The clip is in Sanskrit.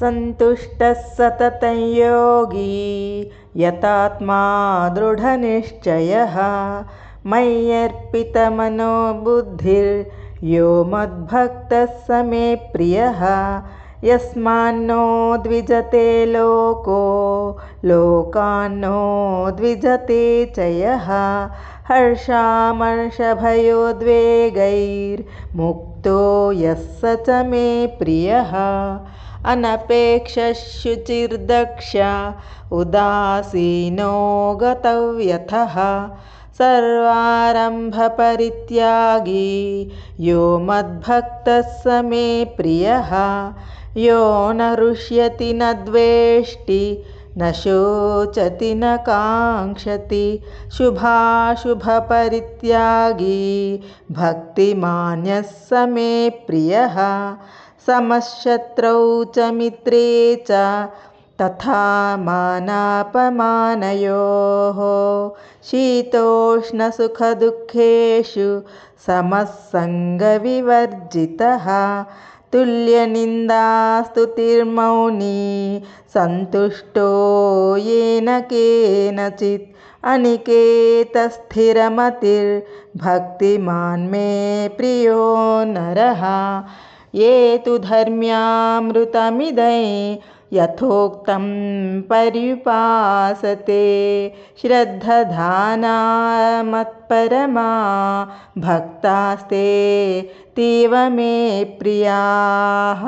सन्तुष्टः सततं योगी यतात्मा दृढनिश्चयः। मय्यर्पितमनो बुद्धिर्यो मद्भक्तः स मे प्रियः। यस्मान्नो द्विजते लोको लोकान्नो द्विजते च यः हर्षामर्षभयोद्वेगैर्मुक्तो यः स च मे प्रियः। अनपेक्षशुचिर्दक्ष उदासीनो गतव्यथः। सर्वारम्भपरित्यागी यो मद्भक्तः स मे प्रियः। यो न रुष्यति न द्वेष्टि न शोचति न काङ्क्षति शुभाशुभपरित्यागी। भक्तिमान्यः स मे प्रियः समशत्रौ च मित्रे च तथा मानापमानयोः। शीतोष्णसुखदुःखेषु समस्सङ्गविवर्जितः तुल्यनिन्दास्तुतिर्मौनी सन्तुष्टो येन केनचित् अनिकेतस्थिरमतिर्भक्तिमान् मे प्रियो नरः। ये तु धर्म्यामृतमिदै यथोक्तं पर्युपासते श्रद्धधाना मत्परमा भक्तास्ते तीव मे प्रियाः